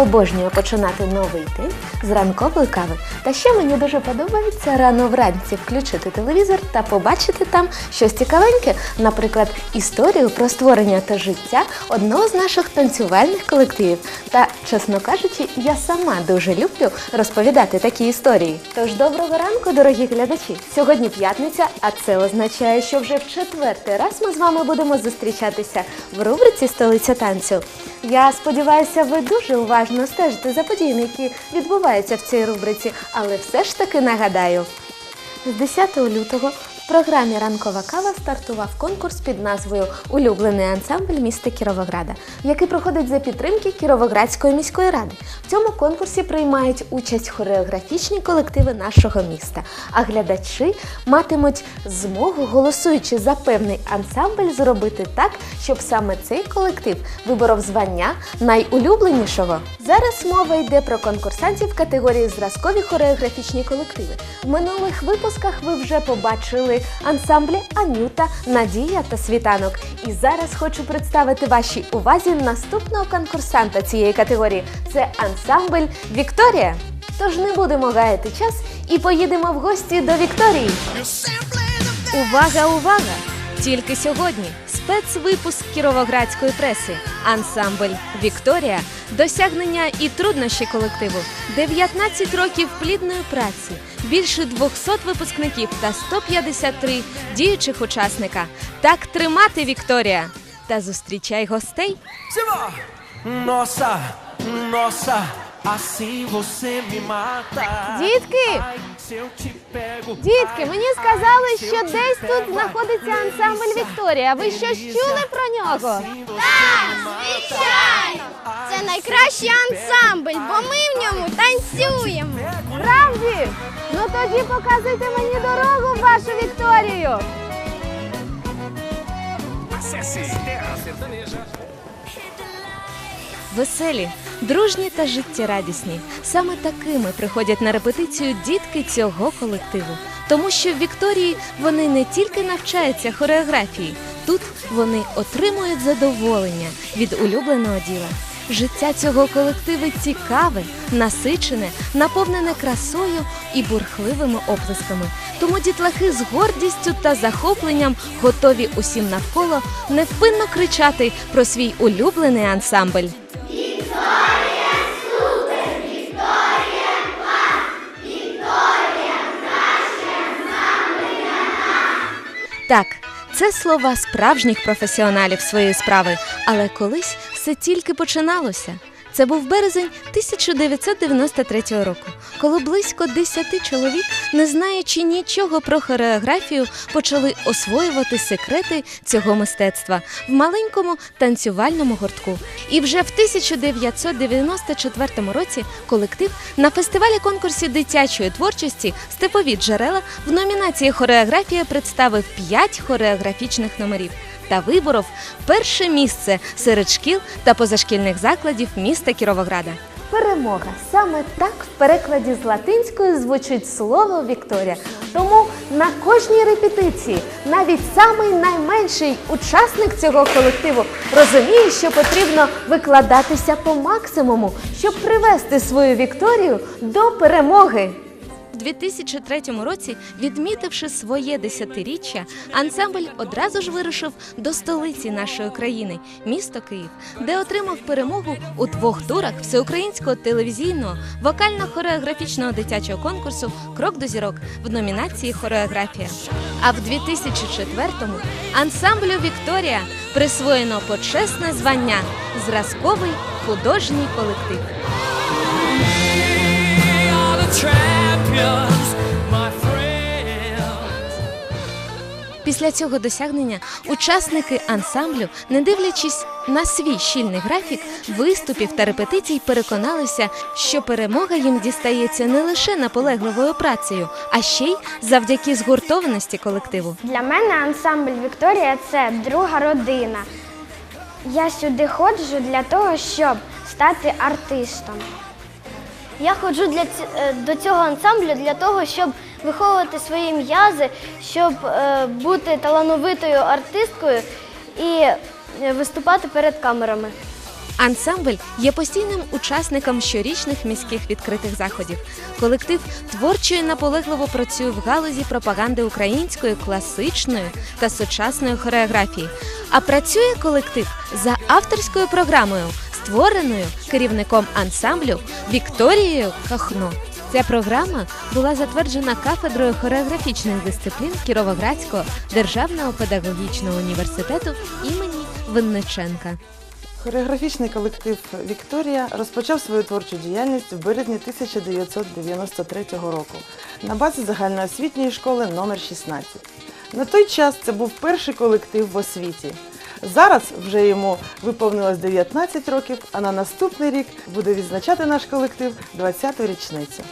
Обожнюю починати новий день з ранкової кави. Та ще мені дуже подобається рано вранці включити телевізор та побачити там щось цікавеньке, наприклад, історію про створення та життя одного з наших танцювальних колективів. Та, чесно кажучи, я сама дуже люблю розповідати такі історії. Тож доброго ранку, дорогі глядачі! Сьогодні п'ятниця, а це означає, що вже в четвертий раз ми з вами будемо зустрічатися в рубриці Столиця танцю. Я сподіваюся, ви дуже уважно стежите за подіями, які відбуваються в цій рубриці, але все ж таки нагадаю. З 10 лютого програмі Ранкова кава стартував конкурс під назвою Улюблений ансамбль міста Кіровограда, який проходить за підтримки Кіровоградської міської ради. В цьому конкурсі приймають участь хореографічні колективи нашого міста, а глядачі матимуть змогу, голосуючи за певний ансамбль, зробити так, щоб саме цей колектив виборов звання найулюбленішого. Зараз мова йде про конкурсантів категорії зразкові хореографічні колективи. В минулих випусках ви вже побачили ансамблі Анюта, Надія та Світанок. І зараз хочу представити вашій увазі наступного конкурсанта цієї категорії. Це ансамбль Вікторія. Тож не будемо гаяти час і поїдемо в гості до Вікторії. Увага, увага! Тільки сьогодні спецвипуск кіровоградської преси. Ансамбль Вікторія, досягнення і труднощі колективу, 19 років плідної праці, більше 200 випускників та 153 діючих учасника. Так тримати Вікторія! Та зустрічай гостей. Носа. nossa, assim você me mata. Дітки! Дітки, мені сказали, що десь тут знаходиться ансамбль Вікторія. Ви щось чули про нього? Звичайно! Це найкращий ансамбль, бо ми в ньому танцюємо. Правді? Ну тоді показуйте мені дорогу в вашу Вікторію. Веселі, дружні та життєрадісні. Саме такими приходять на репетицію дітки цього колективу. Тому що в Вікторії вони не тільки навчаються хореографії, тут вони отримують задоволення від улюбленого діла. Життя цього колективу цікаве, насичене, наповнене красою і бурхливими оплесками. Тому дітлахи з гордістю та захопленням готові усім навколо невпинно кричати про свій улюблений ансамбль. Так, це слова справжніх професіоналів своєї справи, але колись все тільки починалося. Це був березень 1993 року, коли близько 10 чоловік, не знаючи нічого про хореографію, почали освоювати секрети цього мистецтва в маленькому танцювальному гуртку. І вже в 1994 році колектив на фестивалі конкурсі дитячої творчості Степові джерела в номінації Хореографія представив 5 хореографічних номерів та виборов перше місце серед шкіл та позашкільних закладів міста Кіровограда. Перемога. Саме так в перекладі з латинської звучить слово Вікторія. Тому на кожній репетиції навіть самий найменший учасник цього колективу розуміє, що потрібно викладатися по максимуму, щоб привести свою Вікторію до перемоги. У 2003 році, відмітивши своє десятиріччя, ансамбль одразу ж вирушив до столиці нашої країни, місто Київ, де отримав перемогу у двох турах всеукраїнського телевізійного вокально-хореографічного дитячого конкурсу Крок до зірок в номінації Хореографія. А в 2004-му ансамблю Вікторія присвоєно почесне звання Зразковий художній колектив. Після цього досягнення учасники ансамблю, не дивлячись на свій щільний графік виступів та репетицій, переконалися, що перемога їм дістається не лише наполегливою працею, а ще й завдяки згуртованості колективу. Для мене ансамбль Вікторія це друга родина. Я сюди ходжу для того, щоб стати артистом. Я ходжу для е, до цього ансамблю для того, щоб виховувати свої м'язи, щоб е, бути талановитою артисткою і е, виступати перед камерами. Ансамбль є постійним учасником щорічних міських відкритих заходів. Колектив творчо і наполегливо працює в галузі пропаганди української класичної та сучасної хореографії. А працює колектив за авторською програмою, створеною керівником ансамблю Вікторією Кахно. Ця програма була затверджена кафедрою хореографічних дисциплін Кіровоградського державного педагогічного університету імені Винниченка. Хореографічний колектив Вікторія розпочав свою творчу діяльність в березні 1993 року на базі загальноосвітньої школи номер 16. На той час це був перший колектив в освіті. Зараз вже йому виповнилось 19 років, а на наступний рік буде відзначати наш колектив 20-ту річницю.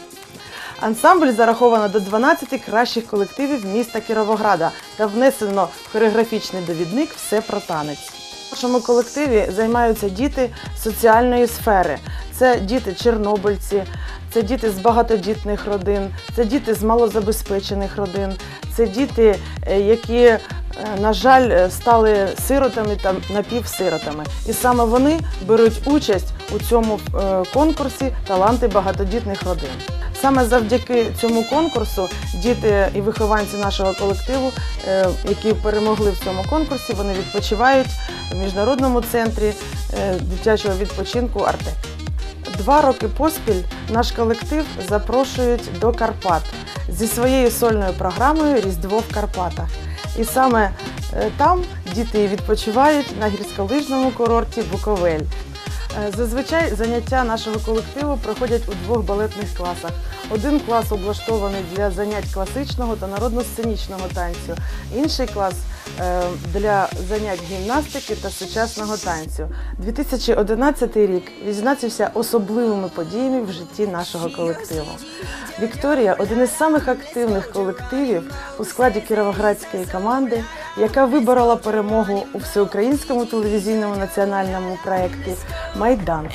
Ансамбль зараховано до 12 кращих колективів міста Кіровограда та внесено в хореографічний довідник Все про танець. В нашому колективі займаються діти соціальної сфери. Це діти чорнобильці, це діти з багатодітних родин, це діти з малозабезпечених родин, це діти, е, які, на жаль, е, стали сиротами та напівсиротами. І саме вони беруть участь у цьому е, конкурсі таланти багатодітних родин. Саме завдяки цьому конкурсу діти і вихованці нашого колективу, е, які перемогли в цьому конкурсі, вони відпочивають в міжнародному центрі е, дитячого відпочинку Артек. Два роки поспіль наш колектив запрошують до Карпат зі своєю сольною програмою Різдво в Карпатах. І саме е, там діти відпочивають на гірськолижному курорті Буковель. Е, Зазвичай заняття нашого колективу проходять у двох балетних класах. Один клас облаштований для занять класичного та народно-сценічного танцю, інший клас для занять гімнастики та сучасного танцю. 2011 рік відзначився особливими подіями в житті нашого колективу. Вікторія один із самих активних колективів у складі кіровоградської команди, яка виборола перемогу у всеукраїнському телевізійному національному проєкті Майдан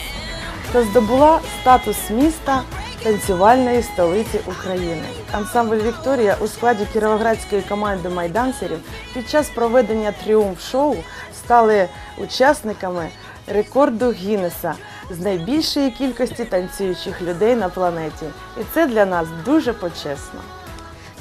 та здобула статус міста танцювальної столиці України. Ансамбль Вікторія у складі кіровоградської команди майдансерів під час проведення тріумф-шоу стали учасниками рекорду Гіннеса з найбільшої кількості танцюючих людей на планеті. І це для нас дуже почесно.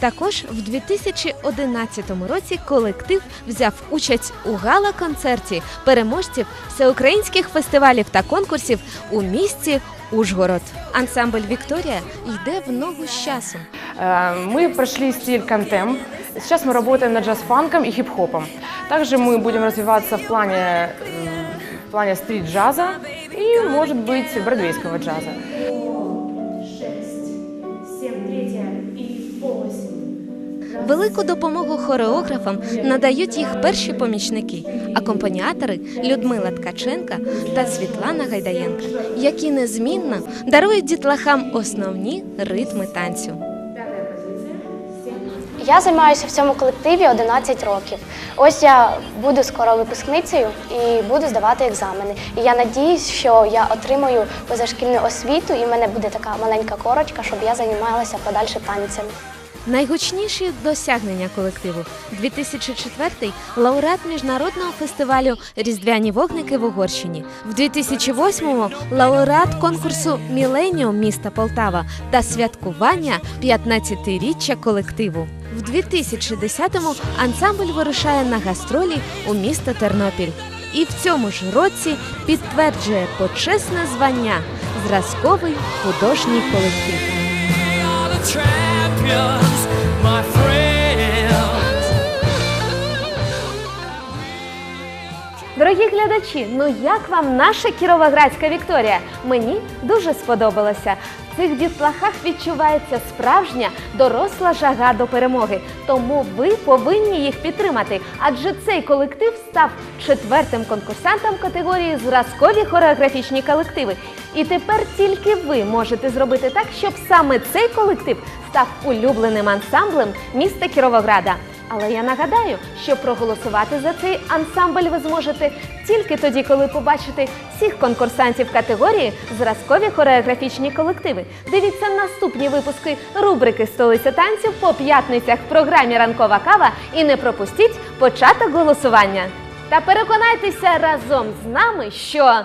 Також в 2011 році колектив взяв участь у гала-концерті переможців всеукраїнських фестивалів та конкурсів у місті Ужгород. Ансамбль Вікторія йде в ногу з часом. Э, Мы прошли стиль контемп. Сейчас мы работаем над джаз-фанком и хип-хопом. Также мы будем развиваться в плане, м, в плане стрит-джаза и, может быть, бродвейского джаза. Велику допомогу хореографам надають їх перші помічники, акомпаніатори Людмила Ткаченка та Світлана Гайдаєнка, які незмінно дарують дітлахам основні ритми танцю. Я займаюся в цьому колективі 11 років. Ось я буду скоро випускницею і буду здавати екзамени. І я надіюсь, що я отримаю позашкільну освіту, і в мене буде така маленька корочка, щоб я займалася подальше танцями. Найгучніші досягнення колективу 2004 лауреат міжнародного фестивалю Різдвяні вогники в Угорщині. В 2008-му лауреат конкурсу Міленіум міста Полтава та святкування 15-річчя колективу. В 2010-му ансамбль вирушає на гастролі у місто Тернопіль. І в цьому ж році підтверджує почесне звання зразковий художній колектив. Champions. Дорогі глядачі, ну як вам наша кіровоградська Вікторія? Мені дуже сподобалося. В цих дітлахах відчувається справжня доросла жага до перемоги. Тому ви повинні їх підтримати, адже цей колектив став четвертим конкурсантом категорії зразкові хореографічні колективи. І тепер тільки ви можете зробити так, щоб саме цей колектив став улюбленим ансамблем міста Кіровограда. Але я нагадаю, що проголосувати за цей ансамбль ви зможете тільки тоді, коли побачите всіх конкурсантів категорії зразкові хореографічні колективи. Дивіться наступні випуски рубрики Столиця танців по п'ятницях в програмі Ранкова кава і не пропустіть початок голосування. Та переконайтеся разом з нами, що